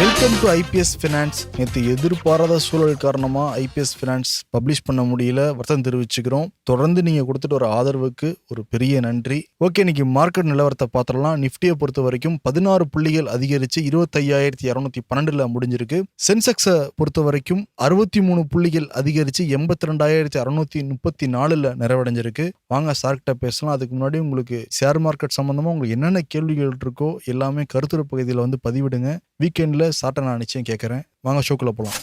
Welcome to IPS finance நேற்று எதிர்பாராத சூழல் காரணமாக ஐபிஎஸ் ஃபினான்ஸ் பப்ளிஷ் பண்ண முடியல. வருத்தம் தெரிவிச்சுக்கிறோம். தொடர்ந்து நீங்கள் கொடுத்துட்டு வர ஆதரவுக்கு ஒரு பெரிய நன்றி. ஓகே இன்னைக்கு மார்க்கெட் நிலவரத்தை பார்த்துடலாம். நிஃப்டியை பொறுத்த வரைக்கும் பதினாறு புள்ளிகள் அதிகரித்து இருபத்தையாயிரத்தி இரநூத்தி பன்னெண்டில் முடிஞ்சிருக்கு. சென்செக்ஸை பொறுத்த வரைக்கும் அறுபத்தி மூணு புள்ளிகள் அதிகரித்து எண்பத்தி ரெண்டாயிரத்தி அறுநூத்தி முப்பத்தி நாலில் நிறைவடைஞ்சிருக்கு. வாங்க சார்கிட்ட பேசலாம். அதுக்கு முன்னாடி உங்களுக்கு ஷேர் மார்க்கெட் சம்மந்தமாக உங்களுக்கு என்னென்ன கேள்விகள் இருக்கோ எல்லாமே கருத்துரை பகுதியில் வந்து பதிவிடுங்க. வீக்கெண்டில் சாட்டை நான் நிச்சயம் கேட்குறேன் வாங்க ஷோக்குள்ள போகலாம்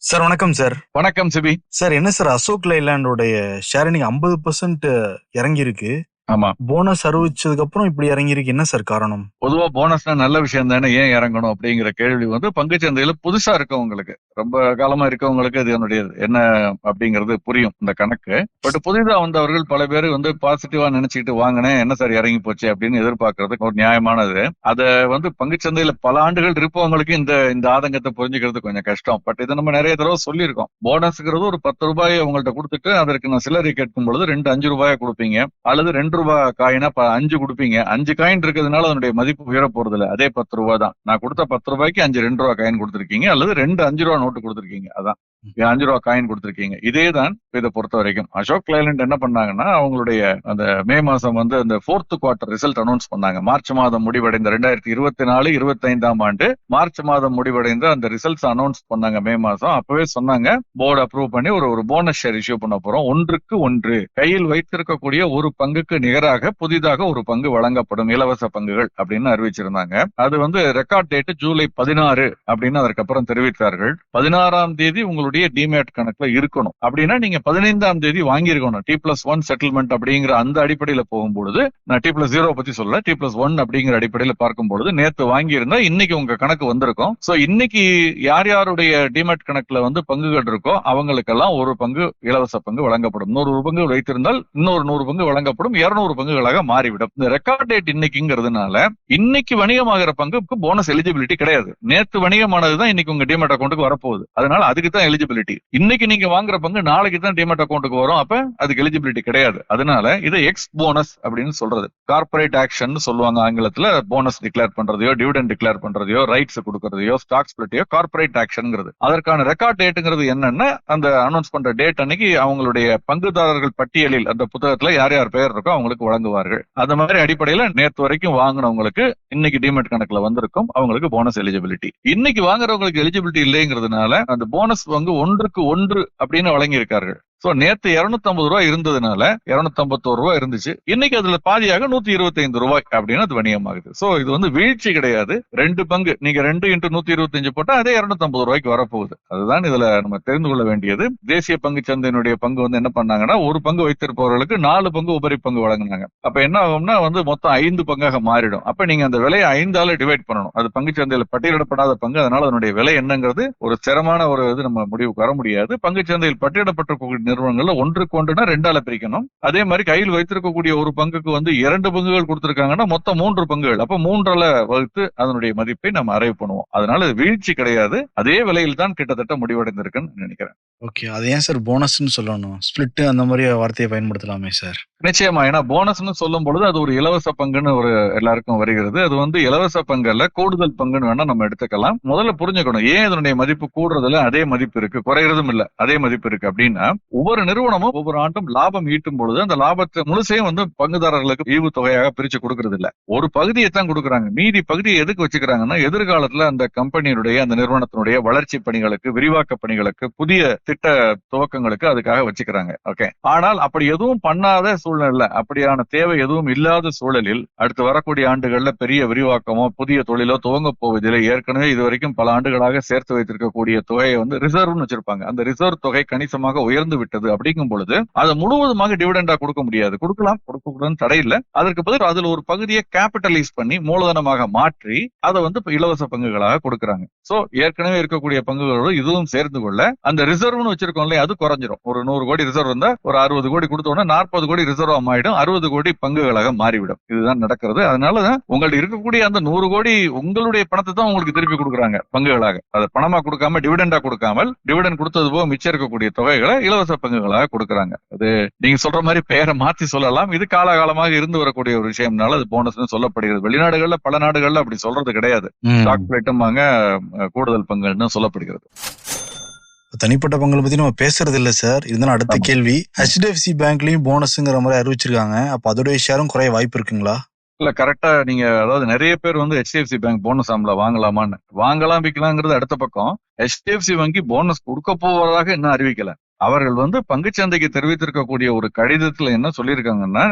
சார் வணக்கம் சார் வணக்கம் சிபி. சார் என்ன சார் அசோக் லைலாண்டோடைய ஷேர் இன்னைக்கு ஐம்பது பர்சன்ட் இறங்கியிருக்கு. ஆமா. போனஸ் அறிவிச்சதுக்கு அப்புறம் இப்படி இறங்கியிருக்கு. என்ன சார் காரணம்? பொதுவா போனஸ்னா நல்ல விஷயம் தானே ஏன் இறங்கணும் அப்படிங்கிற கேள்வி வந்து பங்குச் சந்தையில புதுசா இருக்கவங்களுக்கு ரொம்ப காலமா இருக்கவங்களுக்கு இது என்னுடைய என்ன அப்படிங்கிறது புரியும் இந்த கணக்கு. பட் புதிதா வந்தவர்கள் பல பேர் வந்து பாசிட்டிவா நினைச்சுக்கிட்டு வாங்கினேன் என்ன சார் இறங்கி போச்சு? அப்படின்னு எதிர்பார்க்கறதுக்கு ஒரு நியாயமானது. அத வந்து பங்குச் சந்தையில பல ஆண்டுகள் இருப்பவங்களுக்கு இந்த இந்த ஆதங்கத்தை புரிஞ்சுக்கிறது கொஞ்சம் கஷ்டம். பட் இதை நம்ம நிறைய தடவை சொல்லியிருக்கோம். போனஸ்ங்கிறது ஒரு பத்து ரூபாய் உங்கள்ட்ட கொடுத்துட்டு அதற்கு நான் சிலரை கேட்கும் பொழுது ரெண்டு அஞ்சு ரூபாயை கொடுப்பீங்க. அல்லது ரெண்டு ரூபாய் காயினா அஞ்சு கொடுப்பீங்க. அஞ்சு காயின் இருக்கிறதுனால அதனுடைய மதிப்பு உயர போறது இல்ல அதே பத்து ரூபாய் தான். நான் கொடுத்த பத்து ரூபாய்க்கு அஞ்சு ரெண்டு ரூபாய் காயின் கொடுத்துருக்கீங்க. அல்லது ரெண்டு அஞ்சு ரூபா நோட்டு கொடுத்துருக்கீங்க. அதான். அஞ்சு ரூபா காயின் கொடுத்துருக்கீங்க. இதே தான் இதை பொறுத்த வரைக்கும் அசோக் லைலண்ட் என்ன பண்ணாங்கன்னா அவங்களுடைய அந்த மே மாசம் வந்து அந்த ஃபோர்த் குவார்டர் ரிசல்ட் அனௌன்ஸ் பண்ணாங்க. மார்ச் மாதம் முடிவடைந்த ரெண்டாயிரத்தி இருபத்தி நாலு இருபத்தி ஐந்தாம் ஆண்டு மார்ச் மாதம் முடிவடைந்த அந்த ரிசல்ட்ஸ் அனௌன்ஸ் பண்ணாங்க மே மாசம். அப்பவே சொன்னாங்க போர்டு அப்ரூவ் பண்ணி ஒரு ஒரு போனஸ் ஷேர் இஷ்யூ பண்ண போறோம். ஒன்றுக்கு ஒன்று. கையில் வைத்திருக்கக்கூடிய ஒரு பங்குக்கு நிகராக புதிதாக ஒரு பங்கு வழங்கப்படும். இலவச பங்குகள் அப்படின்னு அறிவிச்சிருந்தாங்க. அது வந்து ரெக்கார்ட் டேட் ஜூலை பதினாறு அப்படின்னு அதற்கப்புறம் தெரிவித்தார்கள். பதினாறாம் தேதி உங்களுடைய டிமேட் கணக்குல இருக்கணும். அப்படின்னா நீங்க பதினைந்தாம் தேதி வாங்கியிருக்கணும். டி பிளஸ் ஒன் செட்டில்மெண்ட் அப்படிங்கிற அந்த அடிப்படையில போகும்பொழுது நான் டி பிளஸ் ஜீரோ பத்தி சொல்ல டி பிளஸ் ஒன் அப்படிங்கிற அடிப்படையில பார்க்கும்போது நேற்று நேத்து வாங்கியிருந்தா இன்னைக்கு உங்க கணக்கு வந்திருக்கும். சோ இன்னைக்கு யார் யாருடைய டிமேட் கணக்குல வந்து பங்குகள் இருக்கோ அவங்களுக்கெல்லாம் ஒரு பங்கு இலவச பங்கு வழங்கப்படும். நூறு பங்கு வைத்திருந்தால் இன்னொரு நூறு பங்கு வழங்கப்படும். இருநூறு பங்குகளாக மாறிவிடும். இந்த ரெக்கார்ட் டேட் இன்னைக்குங்கிறதுனால இன்னைக்கு வணிகமாகிற பங்குக்கு போனஸ் எலிஜிபிலிட்டி கிடையாது. நேத்து வணிகமானது தான் இன்னைக்கு உங்க டிமேட் அக்கௌண்ட்டுக்கு வரப்போகுது. அதனால அதுக்கு தான் எலிஜிபிலிட்டி இன்னைக்கு நீங்க வாங்குற பங்கு நாளைக்கு தான் டிமெட் அக்கௌண்ட்டுக்கு வரும். அப்ப அதுக்கு எலிஜிபிலிட்டி கிடையாது. அதனால இது எக்ஸ் போனஸ் அப்படின்னு சொல்றது. கார்பரேட் ஆக்ஷன் சொல்லுவாங்க ஆங்கிலத்துல. போனஸ் டிக்ளேர் பண்றதையோ டிவிடன் டிக்ளேர் பண்றதையோ ரைட்ஸ் கொடுக்கறதையோ ஸ்டாக் ஸ்பிளிட்டையோ கார்பரேட் ஆக்ஷன்ங்கிறது அதற்கான ரெக்கார்ட் டேட்டுங்கிறது என்னன்னா அந்த அனௌன்ஸ் பண்ற டேட் அன்னைக்கு அவங்களுடைய பங்குதாரர்கள் பட்டியலில் அந்த புத்தகத்துல யார் யார் பெயர் இருக்கோ அவங்களுக்கு வழங்குவார்கள். அந்த மாதிரி அடிப்படையில நேற்று வரைக்கும் வாங்கினவங்களுக்கு இன்னைக்கு டிமெட் கணக்குல வந்திருக்கும். அவங்களுக்கு போனஸ் எலிஜிபிலிட்டி இன்னைக்கு வாங்குறவங்களுக்கு எலிஜிபிலிட்டி இல்லைங்கிறதுனால அந்த போனஸ் வந்து ஒன்றுக்கு ஒன்று அப்படின்னு வழங்கியிருக்கார்கள். சோ நேத்து 250 ரூபாய் இருந்ததுனால 251 ரூபாய் இருந்துச்சு. இன்னைக்கு அதுல பாதியாக நூத்தி இருபத்தைந்து ரூபாய் அப்படின்னு அது வணிகமாகுது. சோ இது வந்து வீழ்ச்சி கிடையாது. ரெண்டு பங்கு. நீங்க ரெண்டு இன்ட்டு நூத்தி இருபத்தஞ்சு போட்டா அதே 250 ரூபாய்க்கு வரப்போகுது. அதுதான் இதுல நம்ம தெரிந்து கொள்ள வேண்டியது. தேசிய பங்கு சந்தையினுடைய பங்கு வந்து என்ன பண்ணாங்கன்னா ஒரு பங்கு வைத்திருப்பவர்களுக்கு நாலு பங்கு உபரி பங்கு வழங்கினாங்க. அப்ப என்ன ஆகும்னா வந்து மொத்தம் ஐந்து பங்காக மாறிடும். அப்ப நீங்க அந்த விலையை ஐந்தால டிவைட் பண்ணணும். அது பங்கு சந்தையில பட்டியலிடப்படாத பங்கு. அதனால அதனுடைய விலை என்னங்கிறது ஒரு சிரமமான ஒரு இது நம்ம முடிவுக்கு வர முடியாது. பங்கு சந்தையில் பட்டியலிடப்பட்டிருக்கக்கூடிய நிறுவனங்கள்ல ஒன்றுக்கு ஒன்றுனா ரெண்டால பிரிக்கணும். அதே மாதிரி கையில் வைத்திருக்கக்கூடிய ஒரு பங்குக்கு வந்து இரண்டு பங்குகள் கொடுத்திருக்காங்கன்னா மொத்தம் மூன்று பங்குகள். அப்ப மூன்றால வகுத்து அதனுடைய மதிப்பை நம்ம அரைவ் பண்ணுவோம். அதனால இது வீழ்ச்சி கிடையாது. அதே விலையில் தான் கிட்டத்தட்ட முடிவடைந்திருக்குன்னு நினைக்கிறேன். ஓகே. அது ஏன் சார் போனஸ்ன்னு சொல்லணும்? ஸ்பிளிட் அந்த மாதிரி வார்த்தையை பயன்படுத்தலாமே சார். நிச்சயமா. ஏன்னா போனஸ்னு சொல்லும் பொழுது அது ஒரு இலவச பங்குன்னு ஒரு எல்லாருக்கும் வருகிறது. அது வந்து இலவச பங்கல்ல கூடுதல் பங்குன்னு வேணா நம்ம எடுத்துக்கலாம். முதல்ல புரிஞ்சுக்கணும். ஏன் இதனுடைய மதிப்பு கூடுறதுல அதே மதிப்பு இருக்கு? குறைகிறதும் இல்ல. அதே மதிப்பு இருக்கு அப்படின்னா ஒவ்வொரு நிறுவனமும் ஒவ்வொரு ஆண்டும் லாபம் ஈட்டும் பொழுது அந்த லாபத்தை முழுசையும் வந்து பங்குதாரர்களுக்கு ஈவு தொகையாக பிரிச்சு கொடுக்கறது இல்ல ஒரு பகுதியை தான் கொடுக்குறாங்க. மீதி பகுதியை எதுக்கு வச்சுக்கிறாங்கன்னா எதிர்காலத்துல அந்த கம்பெனியுடைய அந்த நிறுவனத்தினுடைய வளர்ச்சி பணிகளுக்கு விரிவாக்க பணிகளுக்கு புதிய திட்ட துவக்கங்களுக்கு அதுக்காக வச்சுக்கிறாங்க. ஓகே ஆனால் அப்படி எதுவும் பண்ணாத சூழ்நிலை அப்படியான தேவை எதுவும் இல்லாத சூழலில் அடுத்து வரக்கூடிய ஆண்டுகள்ல பெரிய விரிவாக்கமோ புதிய தொழிலோ துவங்க போவதில்லை. ஏற்கனவே இதுவரைக்கும் பல ஆண்டுகளாக சேர்த்து வைத்திருக்கக்கூடிய தொகையை வந்து ரிசர்வ்னு வச்சிருப்பாங்க. அந்த ரிசர்வ் தொகை கணிசமாக உயர்ந்து விட்டு விட்டது அப்படிங்கும் பொழுது அதை முழுவதுமாக டிவிடெண்டா கொடுக்க முடியாது. கொடுக்கலாம் கொடுக்க கொடுக்கக்கூடாதுன்னு தடை இல்லை. அதற்கு பதில் அதுல ஒரு பகுதியை கேபிட்டலைஸ் பண்ணி மூலதனமாக மாற்றி அதை வந்து இலவச பங்குகளாக கொடுக்கறாங்க. சோ ஏற்கனவே இருக்கக்கூடிய பங்குகளோடு இதுவும் சேர்ந்து கொள்ள அந்த ரிசர்வ்னு வச்சிருக்கோம் இல்லையா அது குறைஞ்சிரும். ஒரு நூறு கோடி ரிசர்வ் இருந்தா ஒரு அறுபது கோடி கொடுத்தோம்னா நாற்பது கோடி ரிசர்வ் ஆயிடும் அறுபது கோடி பங்குகளாக மாறிவிடும். இதுதான் நடக்கிறது. அதனால உங்கள்ட்ட இருக்கக்கூடிய அந்த நூறு கோடி உங்களுடைய பணத்தை தான் உங்களுக்கு திருப்பி கொடுக்குறாங்க பங்குகளாக. அதை பணமா கொடுக்காம டிவிடெண்டா கொடுக்காமல் டிவிடெண்ட் கொடுத்தது போக மிச்சம் இருக்கக்கூடிய தொகைகளை இலவச இலவச பங்குகளாக கொடுக்கறாங்க. அது நீங்க சொல்ற மாதிரி பெயரை மாத்தி சொல்லலாம். இது காலகாலமாக இருந்து வரக்கூடிய ஒரு விஷயம்னால அது போனஸ்னு சொல்லப்படுகிறது. வெளிநாடுகள்ல பல நாடுகள்ல அப்படி சொல்றது கிடையாது. ம். ஸ்டாக் பிளேட்டுமாங்க கூடுதல் பங்குன்னு சொல்லப்படுகிறது. தனிப்பட்ட பங்களை பத்தி நம்ம பேசுறது இல்ல சார் இருந்தாலும் அடுத்த. கேள்வி. ஹெச்டிஎஃப்சி பேங்க்லயும் போனஸ்ங்கிற மாதிரி அறிவிச்சிருக்காங்க. அப்ப அதோடைய ஷேரும் குறைய வாய்ப்பு இருக்குங்களா? இல்ல கரெக்டா நீங்க அதாவது நிறைய பேர் வந்து ஹெச்டிஎஃப்சி பேங்க் போனஸ் ஆம்ல வாங்கலாமான்னு. வாங்கலாம் விற்கலாங்கிறது அடுத்த பக்கம். ஹெச்டிஎஃப்சி வங்கி போனஸ் கொடுக்க போவதாக இன்னும் அறிவிக்கல. அவர்கள் வந்து பங்குச்சந்தைக்கு தெரிவித்திருக்கக்கூடிய ஒரு கடிதத்துல என்ன சொல்லியிருக்காங்கன்னா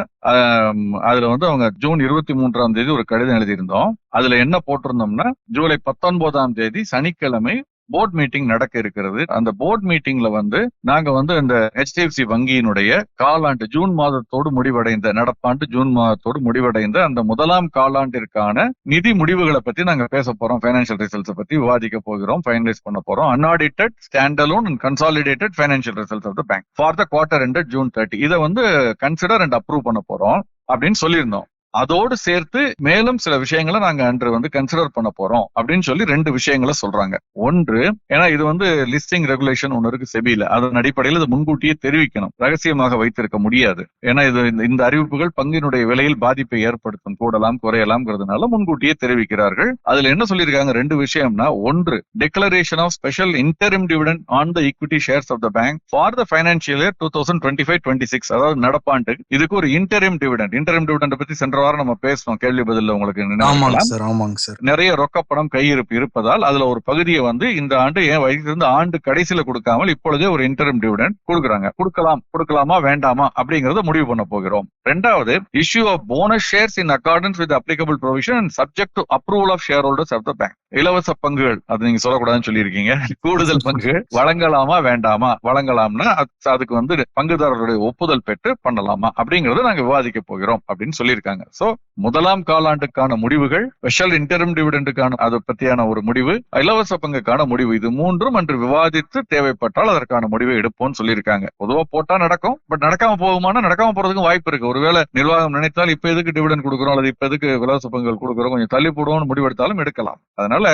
அதுல வந்து அவங்க ஜூன் இருபத்தி மூன்றாம் தேதி ஒரு கடிதம் எழுதியிருந்தோம். அதுல என்ன போட்டிருந்தோம்னா ஜூலை பத்தொன்பதாம் தேதி சனிக்கிழமை போர்ட் மீட்டிங் நடக்க இருக்கிறது. அந்த போர்ட் மீட்டிங்ல வந்து நாங்க வந்து இந்த ஹெச்டிஎஃப்சி வங்கியினுடைய காலாண்டு ஜூன் மாதத்தோடு முடிவடைந்த நடப்பாண்டு ஜூன் மாதத்தோடு முடிவடைந்த அந்த முதலாம் காலாண்டிற்கான நிதி முடிவுகளை பத்தி நாங்க பேச போறோம். பைனான்சியல் ரிசல்ட்ஸ் பத்தி விவாதிக்க போகிறோம் ஃபைனலைஸ் பண்ண போறோம். Unaudited standalone and consolidated financial results of the bank for the quarter June thirty இதை வந்து கன்சிடர் அண்ட் அப்ரூவ் பண்ண போறோம் அப்படின்னு சொல்லியிருந்தோம். அதோடு சேர்த்து மேலும் சில விஷயங்களை நாங்க அன்று வந்து கன்சிடர் பண்ண போறோம் அப்படின்னு சொல்லி ரெண்டு விஷயங்களை சொல்றாங்க. ஒன்று ஏன்னா இது வந்து லிஸ்டிங் ரெகுலேஷன் ஒன்று இருக்கு செபியில. அதன் அடிப்படையில் இது முன்கூட்டியே தெரிவிக்கணும். ரகசியமாக வைத்திருக்க முடியாது. ஏன்னா இது இந்த- அறிவிப்புகள் பங்கினுடைய விலையில் பாதிப்பை ஏற்படுத்தும். கூடலாம் குறையலாம்ங்கிறதுனால முன்கூட்டியே தெரிவிக்கிறார்கள். அதுல என்ன சொல்லியிருக்காங்க? ரெண்டு விஷயம்னா ஒன்று declaration of special interim dividend on the equity shares of the bank for the financial year two thousand twenty five twenty six அதாவது நடப்பாண்டு. இதுக்கு ஒரு இன்டரிம் டிவிடன் இன்டரிம் டிவிடன் பத்தி சென்ற வாரம் நம்ம பேசணும் கேள்வி பதில்ல உங்களுக்கு ஆமாங்க. சார் ஆமாங்க சார். நிறைய ரொக்கப்பணம் கையிருப்பு இருப்பதால் அதுல ஒரு பகுதியை வந்து இந்த ஆண்டு ஏன் வைத்திருந்து ஆண்டு கடைசியில கொடுக்காமல் இப்பொழுதே ஒரு இன்டர்ம் டிவிடெண்ட் கொடுக்குறாங்க. கொடுக்கலாம் கொடுக்கலாமா வேண்டாமா அப்படிங்கறத முடிவு பண்ண போகிறோம். ரெண்டாவது issue of bonus shares in accordance with applicable provision and subject to approval of shareholders of the bank இலவச பங்குகள் அது நீங்க சொல்லக்கூடாதுன்னு சொல்லியிருக்கீங்க. கூடுதல் பங்கு வழங்கலாமா வேண்டாமா வழங்கலாம்னா அது- அதுக்கு வந்து பங்குதாரருடைய ஒப்புதல் பெற்று பண்ணலாமா அப்படிங்கறத நாங்க விவாதிக்க போகிறோம் அப்படின்னு சொல்லியிருக்காங்க. சோ முதலாம் காலாண்டுக்கான முடிவுகள் ஸ்பெஷல் இன்டர்ம் டிவிடெண்டுக்கான அது பத்தியான ஒரு முடிவு இலவச பங்குக்கான முடிவு. இது மூன்றும் அன்று விவாதித்து தேவைப்பட்டால் அதற்கான முடிவை எடுப்போம்னு சொல்லியிருக்காங்க. பொதுவா போட்டா நடக்கும் பட் நடக்காம போகுமானா நடக்காம போறதுக்கும் வாய்ப்பு இருக்கு. ஒருவேளை நிர்வாகம் நினைத்தால் இப்ப எதுக்கு டிவிடன் கொடுக்குறோம் அல்லது இப்ப எதுக்கு இலவச பங்குகள் கொடுக்குறோம் கொஞ்சம் தள்ளி போடுவோம்னு முடிவெடுத்தாலும் எடுக்கலாம். அதனால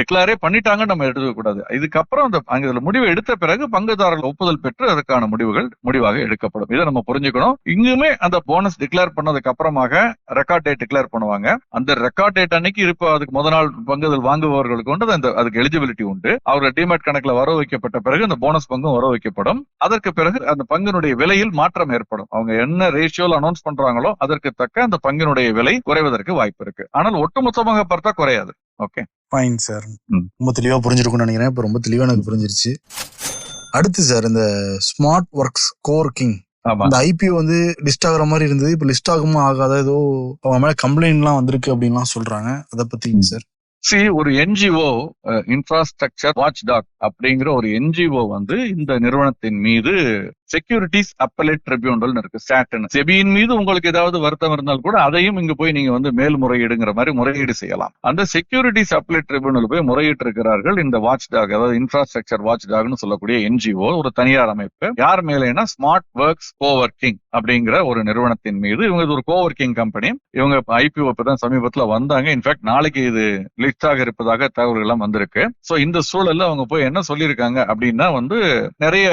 டிக்ளேரே பண்ணிட்டாங்கன்னு நம்ம எடுத்துக்க கூடாது இதுக்கப்புறம் அந்த அங்க இதுல முடிவை எடுத்த பிறகு பங்குதாரர்கள் ஒப்புதல் பெற்று அதற்கான முடிவுகள் முடிவாக எடுக்கப்படும். இதை நம்ம புரிஞ்சுக்கணும். இங்குமே அந்த போனஸ் டிக்ளேர் பண்ணதுக்கு அப்புறமாக ரெக்கார்ட் டேட் டிக்ளேர் பண்ணுவாங்க. அந்த ரெக்கார்ட் டேட் அன்னைக்கு இருப்ப அதுக்கு முத நாள் பங்குதல் வாங்குபவர்களுக்கு உண்டு அந்த அதுக்கு எலிஜிபிலிட்டி உண்டு. அவர்கள் டிமேட் கணக்குல வர வைக்கப்பட்ட பிறகு அந்த போனஸ் பங்கும் வர வைக்கப்படும். அதற்கு பிறகு அந்த பங்கினுடைய விலையில் மாற்றம் ஏற்படும். அவங்க என்ன ரேஷியோல அனௌன்ஸ் பண்றாங்களோ அதற்கு தக்க அந்த பங்கினுடைய விலை குறைவதற்கு வாய்ப்பு இருக்கு. ஆனால் ஒட்டுமொத்தமாக பார்த்தா குறையாது. Okay fine sir. ரொம்ப தெளிவா புரிஞ்சிருக்கும்னு நினைக்கிறேன். இப்ப ரொம்ப தெளிவா எனக்கு புரிஞ்சிருச்சு. அடுத்து சார் இந்த ஸ்மார்ட் ஒர்க்ஸ் கோர்க்கிங் இந்த ஐபிஓ வந்து லிஸ்ட் ஆகுற மாதிரி இருந்தது. இப்ப லிஸ்ட் ஆகுமா ஆகாத ஏதோ அவங்க மேல கம்ப்ளைண்ட் எல்லாம் வந்திருக்கு அப்படின்லாம் சொல்றாங்க. அதை பத்திங்க சார் சி ஒரு என்ஜிஓ இன்ஃப்ராஸ்ட்ரக்சர் வாட்ச் டாக் அப்படிங்கிற ஒரு என்ஜிஓ வந்து இந்த நிறுவனத்தின் மீது செக்யூரிட்டிஸ் அப்பலேட் ட்ரிபியூனல் இருக்கு சாட்டன் செபியின் மீது உங்களுக்கு ஏதாவது வருத்தம் இருந்தால் கூட அதையும் இங்க போய் நீங்க வந்து மேல்முறையீடுங்கிற மாதிரி முறையீடு செய்யலாம். அந்த செக்யூரிட்டிஸ் அப்பலேட் ட்ரிபியூனல் போய் முறையிட்டு இருக்கிறார்கள் இந்த வாட்ச் டாக் அதாவது இன்ஃப்ராஸ்ட்ரக்சர் வாட்ச் டாக்னு சொல்லக்கூடிய என்ஜிஓ ஒரு தனியார் அமைப்பு. யார் மேலேனா ஸ்மார்ட் ஒர்க்ஸ் கோவர்க்கிங் அப்படிங்கிற ஒரு நிறுவனத்தின் மீது இவங்க இது ஒரு கோவர்க்கிங் கம்பெனி இவங்க ஐபிஓ இப்பதான் சமீபத்துல வந்தாங்க. இன்ஃபேக்ட் நாளைக்கு இது லிஸ்ட் ஆக இருப்பதாக தகவல்கள் எல்லாம் வந்திருக்கு. சோ இந்த சூழல்ல அவங்க போய் என்ன சொல்லியிருக்காங்க அப்படின்னா வந்து நிறைய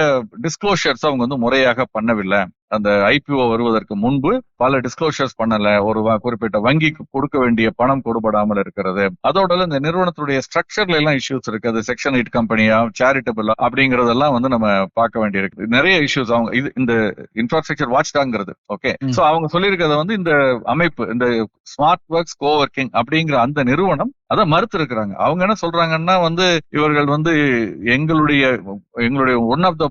டிஸ்க்ளோஷர்ஸ் அவங்க வந்து முறையாக பண்ணவில்லை. அந்த ஐபிஓ வருவதற்கு முன்பு பல டிஸ்க்ளோஷர்ஸ் பண்ணல. ஒரு குறிப்பிட்ட வங்கிக்கு கொடுக்க வேண்டிய பணம் கொடுபடாமல் இருக்கிறது. அதோட இந்த நிறுவனத்துடைய ஸ்ட்ரக்சர்ல எல்லாம் இஷ்யூஸ் இருக்கு. அது செக்ஷன் எயிட் கம்பெனியா சேரிட்டபிள் அப்படிங்கறதெல்லாம் வந்து நம்ம பார்க்க வேண்டியிருக்கு. நிறைய இஷ்யூஸ் அவங்க இது இந்த இன்ஃப்ராஸ்ட்ரக்சர் வாட்ச் டாங்கிறது ஓகே. சோ அவங்க சொல்லியிருக்கிறத வந்து இந்த அமைப்பு இந்த ஸ்மார்ட் ஒர்க்ஸ் கோவர்க்கிங் அப்படிங்கிற அந்த நிறுவனம் அதை மறுத்து இருக்கிறாங்க அவங்க என்ன சொல்றாங்கன்னா வந்து இவர்கள் வந்து எங்களுடைய எங்களுடைய ஒன் ஆஃப் த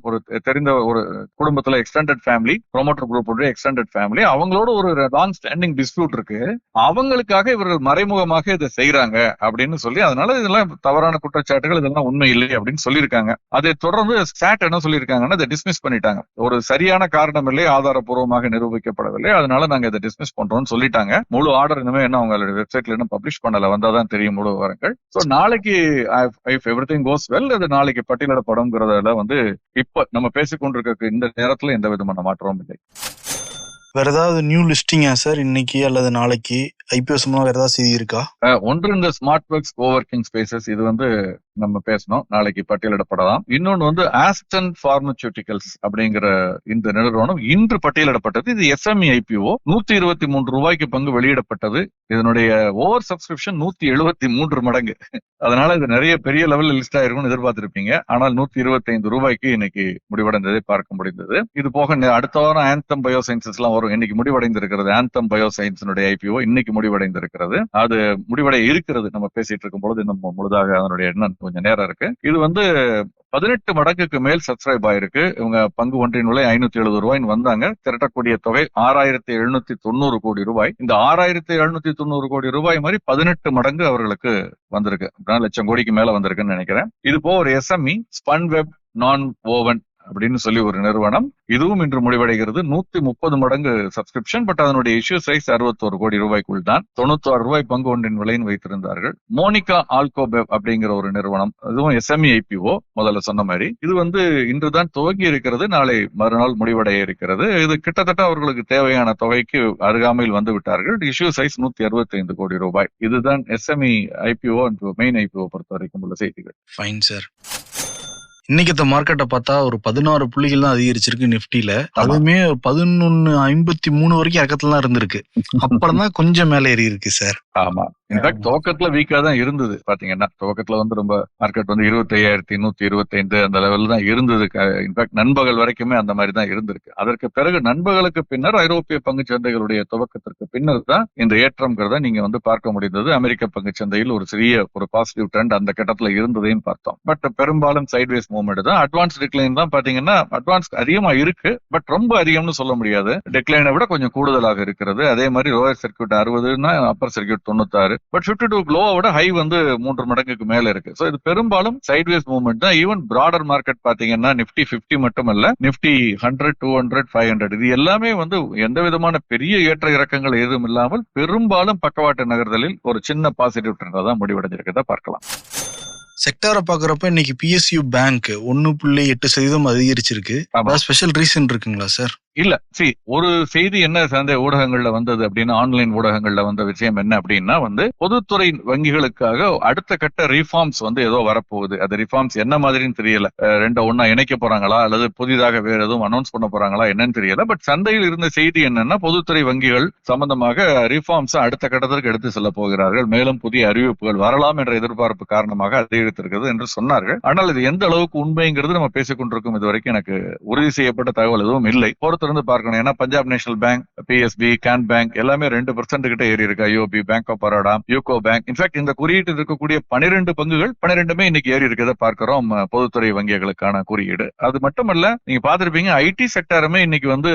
தெரிந்த ஒரு குடும்பத்துல extended family promoter group extended family அவங்களோட ஒரு லாங் ஸ்டாண்டிங் டிஸ்பியூட் இருக்கு. அவங்களுக்காக இவர்கள் மறைமுகமாக இதை செய்யறாங்க அப்படின்னு சொல்லி அதனால இதெல்லாம் தவறான குற்றச்சாட்டுகள் இதெல்லாம் உண்மை இல்லை அப்படின்னு சொல்லியிருக்காங்க. அதை தொடர்ந்து ஸ்டாட் என்ன சொல்லியிருக்காங்கன்னா இதை டிஸ்மிஸ் பண்ணிட்டாங்க. ஒரு சரியான காரணம் இல்லை ஆதாரப்பூர்வமாக நிரூபிக்கப்படவில்லை. அதனால நாங்க இதை டிஸ்மிஸ் பண்றோம்னு சொல்லிட்டாங்க. முழு ஆர்டர் இன்னுமே என்ன அவங்களோட வெப்சைட்ல இன்னும் பப்ளிஷ் பண்ணல. வந்தாதான் தெரியும் முழு விவரங்கள். சோ நாளைக்கு if everything goes well அது நாளைக்கு பட்டியலிடப்படும்ங்கிறதுல வந்து இப்ப நம்ம பேசிக்கொண்டிருக்க இந்த நேரத்துல எந்த விதமான மாற்றம் இல்லை வேற ஏதாவது நியூ லிஸ்டிங்கா சார் இன்னைக்கு அல்லது நாளைக்கு? ஐபிஎஸ் வேற ஏதாவது செய்தி இருக்கா? ஒன்று இந்த ஸ்மார்ட் ஒர்க்ஸ் கோவர்க்கிங் ஸ்பேசஸ் இது வந்து நம்ம பேசணும். நாளைக்கு பட்டியலிடப்படலாம். இன்னொன்னு வந்து ஆஸ்டன் பார்மசூட்டிகல்ஸ் அப்படிங்கிற இந்த நிறுவனம் இன்று பட்டியலிடப்பட்டது. இது எஸ்எம்இ ஐபிஓ நூத்தி இருபத்தி மூன்று ரூபாய்க்கு பங்கு வெளியிடப்பட்டது. இதனுடைய ஓவர் சப்ஸ்கிரிப்ஷன் நூத்தி எழுபத்தி மூன்று மடங்கு. அதனால இது நிறைய பெரிய லெவலில் லிஸ்ட் ஆயிருக்கும்னு எதிர்பார்த்திருப்பீங்க. ஆனால் நூத்தி இருபத்தி ஐந்து ரூபாய்க்கு இன்னைக்கு முடிவடைந்ததை பார்க்க முடிந்தது. இது போக அடுத்த வாரம் ஆந்தம் பயோ சயின்சஸ் எல்லாம் வரும். இன்னைக்கு முடிவடைந்திருக்கிறது ஆந்தம் பயோ சயின்ஸினுடைய ஐபிஓ இன்னைக்கு முடிவடைந்திருக்கிறது. அது முடிவடைய இருக்கிறது. நம்ம பேசிட்டு இருக்கும் பொழுது நம்ம முழுதாக அதனுடைய எண்ணம் கொஞ்சம் நேரம் இருக்கு. இது வந்து பதினெட்டு மடங்குக்கு மேல் சப்ஸ்கிரைப் ஆயிருக்கு. இவங்க பங்கு ஒன்றின் விலை ஐநூத்தி எழுபது ரூபாய்ன்னு வந்தாங்க. திரட்டக்கூடிய தொகை ஆறாயிரத்தி எழுநூத்தி தொண்ணூறு கோடி ரூபாய். இந்த ஆறாயிரத்தி எழுநூத்தி தொண்ணூறு கோடி ரூபாய் மாதிரி பதினெட்டு மடங்கு அவர்களுக்கு வந்திருக்கு. லட்சம் கோடிக்கு மேல வந்திருக்குன்னு நினைக்கிறேன். இது போக ஒரு SME spun web nonwoven அப்படின்னு சொல்லி ஒரு நிறுவனம். இதுவும் இன்று முடிவடைகிறது. நூத்தி முப்பது மடங்கு சப்ஸ்கிரிப்ஷன் பட் அதனுடைய இஷ்யூ சைஸ் அறுபத்தோரு கோடி ரூபாய்க்குள் தான். தொண்ணூத்தாறு ரூபாய் பங்கு ஒன்றின் விலையின் வைத்திருந்தார்கள். மோனிகா ஆல்கோபெப் அப்படிங்கிற ஒரு நிறுவனம். அதுவும் எஸ்எம்இ ஐபிஓ முதல்ல சொன்ன மாதிரி. இது வந்து இன்றுதான் துவங்கி இருக்கிறது. நாளை மறுநாள் முடிவடைய இருக்கிறது. இது கிட்டத்தட்ட அவர்களுக்கு தேவையான தொகைக்கு அருகாமையில் வந்து விட்டார்கள். இஷ்யூ சைஸ் நூத்தி அறுபத்தி ஐந்து கோடி ரூபாய். இதுதான் எஸ்எம்இ ஐபிஓ மெயின் ஐபிஓ பொறுத்த வரைக்கும் உள்ள செய்திகள். ஃபைன் சார் இன்னைக்கு இந்த மார்க்கெட்டை பார்த்தா ஒரு பதினாறு புள்ளிகள் தான் அதிகரிச்சிருக்கு நிப்டில அதுவுமே பதினொன்னு ஐம்பத்தி மூணு வரைக்கும் இறக்கத்துல தான் இருந்திருக்கு. அப்புறம் தான் கொஞ்சம் மேல ஏறி இருக்கு சார் ஆமா. இன்ஃபேக்ட் துவக்கத்துல வீக்கா தான் இருந்தது பாத்தீங்கன்னா. துவக்கத்துல வந்து ரொம்ப மார்க்கெட் வந்து இருபத்தி ஐயாயிரத்தி நூத்தி இருபத்தி ஐந்து அந்த லெவல்ல தான் இருந்தது. இன்ஃபேக்ட் நண்பகல் வரைக்குமே அந்த மாதிரி தான் இருந்திருக்கு. அதற்கு பிறகு நண்பகலுக்கு பின்னர் ஐரோப்பிய பங்குச் சந்தைகளுடைய துவக்கத்திற்கு பின்னர் தான் இந்த ஏற்றம்ங்கிறத நீங்க வந்து பார்க்க முடிந்தது. அமெரிக்க பங்குச் சந்தையில் ஒரு சிறிய ஒரு பாசிட்டிவ் ட்ரெண்ட் அந்த கட்டத்துல இருந்ததையும் பார்த்தோம். பட் பெரும்பாலும் சைட்வேஸ் மூவ்மெண்ட் தான். அட்வான்ஸ் டிக்ளைன் தான் பாத்தீங்கன்னா அட்வான்ஸ் அதிகமா இருக்கு. பட் ரொம்ப அதிகம்னு சொல்ல முடியாது. டிக்ளைனை விட கொஞ்சம் கூடுதலாக இருக்கிறது. அதே மாதிரி லோயர் சர்க்கியூட் அறுபதுன்னா அப்பர் சர்க்கியூட் தொண்ணூத்தாறு. பட் ஃபிஃப்டி டூ லோவோட ஹை வந்து மூன்று மடங்குக்கு மேல இருக்கு. ஸோ இது பெரும்பாலும் சைட்வேஸ் மூவ்மெண்ட் தான். ஈவன் பிராடர் மார்க்கெட் பாத்தீங்கன்னா நிப்டி பிப்டி மட்டும் இல்ல Nifty hundred two hundred five hundred இது எல்லாமே வந்து எந்த விதமான பெரிய ஏற்ற இறக்கங்கள் எதுவும் இல்லாமல் பெரும்பாலும் பக்கவாட்டு நகர்தலில் ஒரு சின்ன பாசிட்டிவ் ட்ரெண்டா தான் முடிவடைஞ்சிருக்கதா பார்க்கலாம். செக்டாரை பாக்குறப்ப இன்னைக்கு பிஎஸ்யூ பேங்க் ஒன்னு புள்ளி எட்டு சதவீதம் அதிகரிச்சிருக்கு. அதாவது ஸ்பெஷல் ரீசன் இருக்குங்களா சார் இல்ல. சி ஒரு செய்தி என்ன சந்தை ஊடகங்கள்ல வந்தது அப்படின்னா ஆன்லைன் ஊடகங்கள்ல வந்த விஷயம் என்ன அப்படின்னா வந்து பொதுத்துறை வங்கிகளுக்காக அடுத்த கட்ட ரிஃபார்ம்ஸ் வந்து ஏதோ வரப்போகுது. அது ரிஃபார்ம்ஸ் என்ன மாதிரின்னு தெரியல. ரெண்ட ஒண்ணா இணைக்க போறாங்களா அல்லது புதிதாக வேற எதுவும் அனௌன்ஸ் பண்ண போறாங்களா என்னன்னு தெரியல. பட் சந்தையில் இருந்த செய்தி என்னன்னா பொதுத்துறை வங்கிகள் சம்பந்தமாக ரிஃபார்ம்ஸ் அடுத்த கட்டத்திற்கு எடுத்து செல்ல போகிறார்கள். மேலும் புதிய அறிவிப்புகள் வரலாம் என்ற எதிர்பார்ப்பு காரணமாக அதிகரித்திருக்கிறது என்று சொன்னார்கள். ஆனால் இது எந்த அளவுக்கு உண்மைங்கிறது நம்ம பேசிக் கொண்டிருக்கும் இது வரைக்கும் எனக்கு உறுதி செய்யப்பட்ட தகவல் எதுவும் இல்லை. பொறுத்திருந்து பார்க்கணும். ஏன்னா Punjab national bank PSB can bank எல்லாமே ரெண்டு பர்சன்ட் கிட்ட ஏறி இருக்கு. IOB bank of Baroda UCO bank in fact இந்த குறியீட்டில் இருக்கக்கூடிய பனிரெண்டு பங்குகள் பனிரெண்டுமே இன்னைக்கு ஏறி இருக்கிறத பார்க்கிறோம். பொதுத்துறை வங்கிகளுக்கான குறியீடு. அது மட்டுமல்ல நீங்க பாத்திருப்பீங்க ஐடி செக்டாருமே இன்னைக்கு வந்து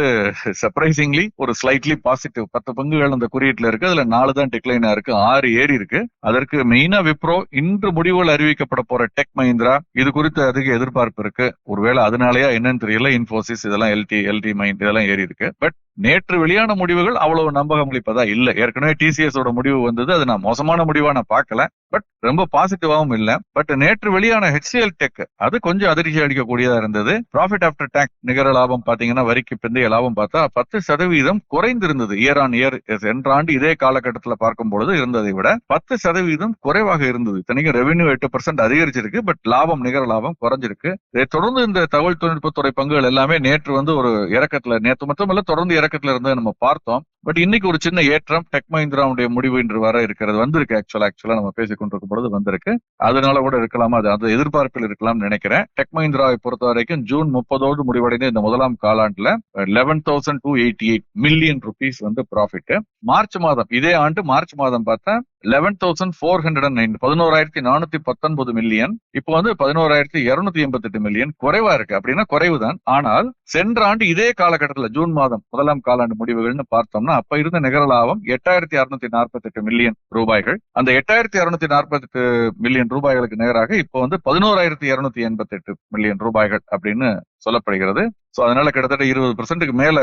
சர்ப்ரைசிங்லி ஒரு ஸ்லைட்லி பாசிட்டிவ் பத்து பங்குகள் அந்த குறியீட்டுல இருக்கு. அதுல நாலு தான் டிக்ளைனா இருக்கு. ஆறு ஏறி இருக்கு. அதற்கு மெயினா விப்ரோ இன்று முடிவுகள் அறிவிக்கப்பட போற டெக் மஹிந்திரா இது குறித்து அதிக எதிர்பார்ப்பு இருக்கு. ஒருவேளை அதனாலயா என்னன்னு தெரியல இன்போசிஸ் இதெல்லாம் எல்டி எல்டி மைண்ட் இதெல்லாம் ஏறி இருக்கு. பட் நேற்று வெளியான முடிவுகள் அவ்வளவு நம்பகம் அளிப்பதா இல்ல. ஏற்கனவே டிசிஎஸ் ஓட முடிவு வந்தது. அது நான் மோசமான முடிவா நான் பார்க்கல. பட் ரொம்ப பாசிட்டிவாவும் இல்ல. பட் நேற்று வெளியான ஹெச்சிஎல் டெக் அது கொஞ்சம் அதிர்ச்சி அளிக்கக்கூடியதா இருந்தது. ப்ராஃபிட் ஆஃப்டர் டேக்ஸ் நிகர லாபம் பாத்தீங்கன்னா வரிக்கு பிந்தைய லாபம் பார்த்தா பத்து சதவீதம் குறைந்திருந்தது. இயர் ஆன் இயர் சென்ற ஆண்டு இதே காலகட்டத்தில் பார்க்கும் பொழுது இருந்ததை விட பத்து சதவீதம் குறைவாக இருந்தது. இத்தனைக்கும் ரெவென்யூ எட்டு பர்சன்ட் அதிகரிச்சிருக்கு. பட் லாபம் நிகர லாபம் குறைஞ்சிருக்கு. இதை தொடர்ந்து இந்த தகவல் தொழில்நுட்பத்துறை பங்குகள் எல்லாமே நேற்று வந்து ஒரு இறக்கத்துல நேற்று மட்டுமல்ல தொடர்ந்து இறக்கத்துல இருந்து நம்ம பார்த்தோம். பட் இன்னைக்கு ஒரு சின்ன ஏற்றம் டெக் மஹிந்திராவுடைய முடிவு இன்று வர இருக்கிறது. வந்திருக்கு ஆக்சுவலா ஆக்சுவலா நம்ம பேசிக்கொண்டிருக்கும் பொழுது வந்திருக்கு. அதனால கூட இருக்கலாமா? அது அந்த எதிர்பார்ப்பில் இருக்கலாம்னு நினைக்கிறேன். டெக் மஹிந்திராவை பொறுத்த வரைக்கும் ஜூன் முப்பதோடு முடிவடைந்த இந்த முதலாம் காலாண்டுல eleven thousand two eighty eight million rupees வந்து ப்ராஃபிட் மார்ச் மாதம் இதே ஆண்டு மார்ச் மாதம் பார்த்தா eleven thousand four hundred and nine பதினோராயிரத்தி நானூத்தி பத்தொன்பது மில்லியன் இப்போ வந்து பதினோராயிரத்தி இருநூத்தி எண்பத்தி எட்டு மில்லியன் குறைவா இருக்கு. அப்படின்னா குறைவு தான். ஆனால் சென்ற ஆண்டு இதே காலகட்டத்தில் ஜூன் மாதம் முதலாம் காலாண்டு முடிவுகள்னு பார்த்தோம்னா அப்ப இருந்த நிகர லாபம் எட்டாயிரத்தி அறுநூத்தி நாற்பத்தி எட்டு மில்லியன் ரூபாய்கள். அந்த எட்டாயிரத்தி அறுநூத்தி நாற்பத்தி எட்டு மில்லியன் ரூபாய்களுக்கு நேராக இப்போ வந்து பதினோராயிரத்தி இருநூத்தி எண்பத்தி எட்டு மில்லியன் ரூபாய்கள் அப்படின்னு சொல்லப்படுகிறது. ஸோ அதனால கிட்டத்தட்ட இருபது பெர்சென்ட்டுக்கு மேல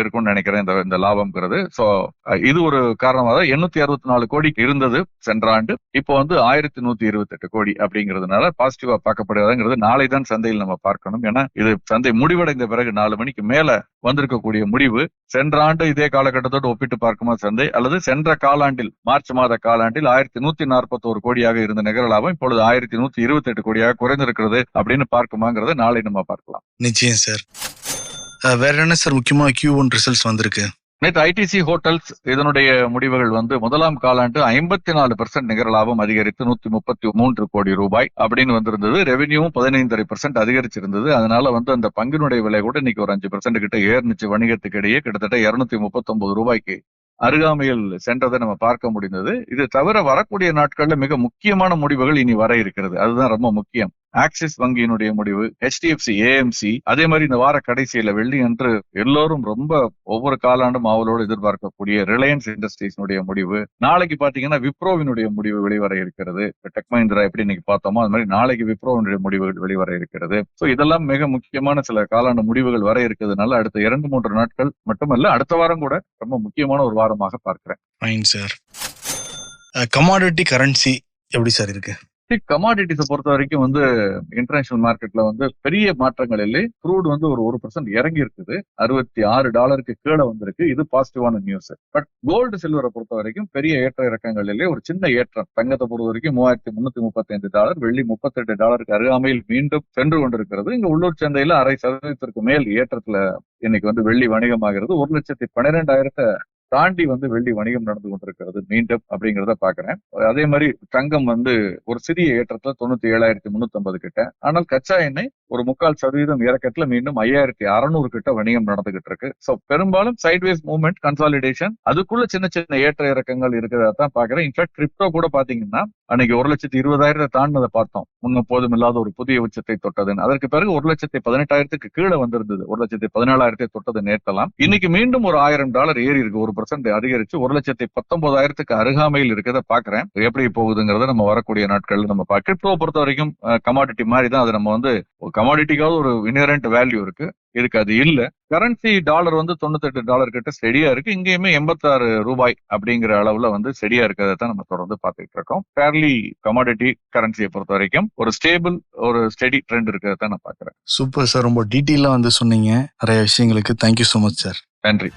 இருக்கும்னு நினைக்கிறேன் இந்த இந்த லாபம்ங்கிறது. சோ இது ஒரு காரணமாக எண்ணூத்தி அறுபத்தி நாலு கோடி இருந்தது சென்ற ஆண்டு. இப்போ வந்து ஆயிரத்தி நூத்தி இருபத்தி எட்டு கோடி அப்படிங்கிறதுனால பாசிட்டிவா பார்க்கப்படுகிறதுங்கிறது நாளை தான் சந்தையில் நம்ம பார்க்கணும். ஏன்னா இது சந்தை முடிவடைந்த பிறகு நாலு மணிக்கு மேல வந்திருக்கக்கூடிய முடிவு. சென்ற ஆண்டு இதே காலகட்டத்தோடு ஒப்பிட்டு பார்க்குமா சந்தை? அல்லது சென்ற காலாண்டில் மார்ச் மாத காலாண்டில் ஆயிரத்தி நூத்தி நாற்பத்தோரு கோடியாக இருந்த நிகர லாபம் இப்பொழுது ஆயிரத்தி நூத்தி இருபத்தி எட்டு கோடியாக குறைந்திருக்கிறது அப்படின்னு பார்க்குமாங்கிறத நாளை நம்ம பார்க்கலாம். நிச்சயம் சார். வேற என்ன சார் முக்கியமா கியூ ஒன் ரிசல்ட்ஸ் வந்திருக்கு? நேற்று ஐடிசி ஹோட்டல்ஸ் இதனுடைய முடிவுகள் வந்து முதலாம் காலாண்டு ஐம்பத்தி நாலு பெர்சென்ட் நிகர லாபம் அதிகரித்து நூத்தி முப்பத்தி மூன்று கோடி ரூபாய் அப்படின்னு வந்திருந்தது. ரெவென்யூவும் பதினைந்தரை பெர்சென்ட் அதிகரிச்சிருந்தது. அதனால வந்து அந்த பங்கினுடைய விலை கூட இன்னைக்கு ஒரு அஞ்சு பெர்சென்ட் கிட்ட ஏறிச்சு வணிகத்துக்கு இடையே கிட்டத்தட்ட இருநூத்தி முப்பத்தொன்பது ரூபாய்க்கு அருகாமையில் சென்றதை நம்ம பார்க்க முடிந்தது. இது தவிர வரக்கூடிய நாட்கள்ல மிக முக்கியமான முடிவுகள் இனி வர இருக்கிறது. அதுதான் ரொம்ப முக்கியம். ஆக்சிஸ் வங்கியினுடைய முடிவு ஹெச்டிஎஃப்சி ஏஎம்சி அதே மாதிரி இந்த வார கடைசியில வெள்ளி அன்று எல்லோரும் ரொம்ப ஒவ்வொரு காலாண்டும் ஆவலோடு எதிர்பார்க்கக்கூடிய ரிலையன்ஸ் இண்டஸ்ட்ரீஸ்னுடைய முடிவு நாளைக்கு பாத்தீங்கன்னா விப்ரோவினுடைய முடிவு வெளிவர இருக்கிறது. டெக் மஹிந்திரா எப்படி இன்னைக்கு பார்த்தோமோ அது மாதிரி நாளைக்கு விப்ரோவினுடைய முடிவுகள் வெளிவர இருக்கிறது. ஸோ இதெல்லாம் மிக முக்கியமான சில காலாண்டு முடிவுகள் வர இருக்கிறதுனால அடுத்த இரண்டு மூன்று நாட்கள் மட்டுமல்ல அடுத்த வாரம் கூட ரொம்ப முக்கியமான ஒரு வாரமாக பார்க்கிறேன். ஃபைன் சார் கமாடிட்டி கரன்சி எப்படி சார் இருக்கு? கமாடிட்டிஸை பொறுத்த வரைக்கும் வந்து இன்டர்நேஷனல் மார்க்கெட்ல வந்து பெரிய மாற்றங்கள் இல்லை. க்ரூட் வந்து ஒரு ஒரு பர்சன்ட் இறங்கி இருக்குது அறுபத்தி ஆறு டாலருக்கு கீழே வந்திருக்கு. இது பாசிட்டிவான நியூஸ் பட் கோல்டு சில்வரை பொறுத்த வரைக்கும் பெரிய ஏற்ற இறக்கங்கள் இல்லை. ஒரு சின்ன ஏற்றம். தங்கத்தை பொறுத்த வரைக்கும் மூவாயிரத்தி முன்னூத்தி முப்பத்தி ஐந்து டாலர் வெள்ளி முப்பத்தெட்டு டாலருக்கு அருகாமையில் மீண்டும் சென்று கொண்டிருக்கிறது. இங்க உள்ளூர் சந்தையில அரை சதவீதத்திற்கு மேல் ஏற்றத்துல இன்னைக்கு வந்து வெள்ளி வணிகமாகிறது. ஒரு லட்சத்தி பன்னிரெண்டாயிரத்தை தாண்டி வந்து வெள்ளி வணிகம் நடந்து கொண்டிருக்கிறது மீண்டும் அப்படிங்கிறத பாக்குறேன் அதே மாதிரி தங்கம் வந்து ஒரு சிறிய ஏற்றத்துல தொண்ணூத்தி ஏழாயிரத்தி முன்னூத்தி ஐம்பது கிட்ட. ஆனால் கச்சா எண்ணெய் ஒரு முக்கால் சதவீதம் இறக்கத்துல மீண்டும் ஐயாயிரத்தி அறுநூறு கிட்ட வணிகம் நடந்துகிட்டு இருக்கு. சோ பெரும்பாலும் சைட்வேஸ் மூவ்மெண்ட் கன்சாலிடேஷன் அதுக்குள்ள சின்ன சின்ன ஏற்ற இறக்கங்கள் இருக்கிறதா தான் பாக்குறேன் இன்ஃபேக்ட் கிரிப்டோ கூட பாத்தீங்கன்னா அன்னைக்கு ஒரு லட்சத்தி இருபதாயிரத்தை தாண்டினதை பார்த்தோம். முன்னும் போதும் இல்லாத ஒரு புதிய உச்சத்தை தொட்டதுன்னு. அதற்கு பிறகு ஒரு லட்சத்தி பதினெட்டாயிரத்துக்கு கீழே வந்திருந்தது. ஒரு லட்சத்தி பதினேழாயிரத்தை தொட்டது நேர்த்தலாம். இன்னைக்கு மீண்டும் ஒரு ஆயிரம் டாலர் ஏறி இருக்கு. ஒரு பர்சன்ட் அதிகரிச்சு ஒரு லட்சத்தி பத்தொன்பதாயிரத்துக்கு அருகாமையில் இருக்கிறத பாக்குறேன் எப்படி போகுதுங்கிறத நம்ம வரக்கூடிய நாட்கள் நம்ம கிரிப்டோ பொறுத்த வரைக்கும் கமாடிட்டி மாதிரி தான். அது நம்ம வந்து கமாடிட்டிக்காவது ஒரு இன்ஹரண்ட் வேல்யூ இருக்கு. இதுக்கு அது இல்ல கரன்சி டாலர் வந்து தொண்ணூத்தெட்டு டாலர் கிட்ட ஸ்டெடியா இருக்கு. இங்கேயுமே எண்பத்தாறு ரூபாய் அப்படிங்கிற அளவுல வந்து ஸ்டெடியா இருக்கிறத தான் நம்ம தொடர்ந்து பார்த்துட்டு இருக்கோம். ஃபேர்லி கமாடிட்டி கரன்சியை பொறுத்த வரைக்கும் ஒரு ஸ்டேபிள் ஒரு ஸ்டெடி ட்ரெண்ட் இருக்கிறத தான் நான் பாக்குறேன் சூப்பர் சார் ரொம்ப டீட்டெயிலாக வந்து சொன்னீங்க. நிறைய விஷயங்களுக்கு தேங்க்யூ ஸோ மச் சார் நன்றி.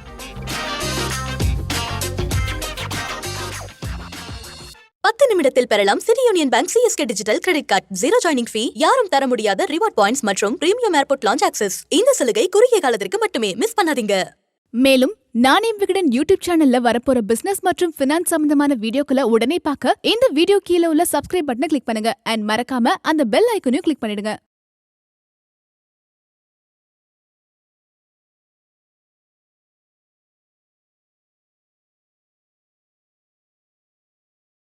பத்து நிமிடத்தில் பெறலாம் City Union Bank CSK digital credit card zero joining fee யாரும் தர முடியாத ரிவார்ட் பாயிண்ட்ஸ் மற்றும் பிரீமியம் ஏர்போர்ட் லான்ச் ஆக்சஸ் இந்த சலுகை குறுகிய காலத்திற்கு மட்டுமே மிஸ் பண்ணாதீங்க. மேலும் நானே விகடன் யூடியூப் சேனல்ல வரப்போற பிசினஸ் மற்றும் பினான்ஸ் சம்பந்தமான வீடியோக்களை உடனே பார்க்க இந்த வீடியோ கீழே உள்ள சப்ஸ்கிரைப் பட்டனை கிளிக் பண்ணுங்க. அண்ட் மறக்காம அந்த பெல் ஐக்கனையும் கிளிக் பண்ணிடுங்க.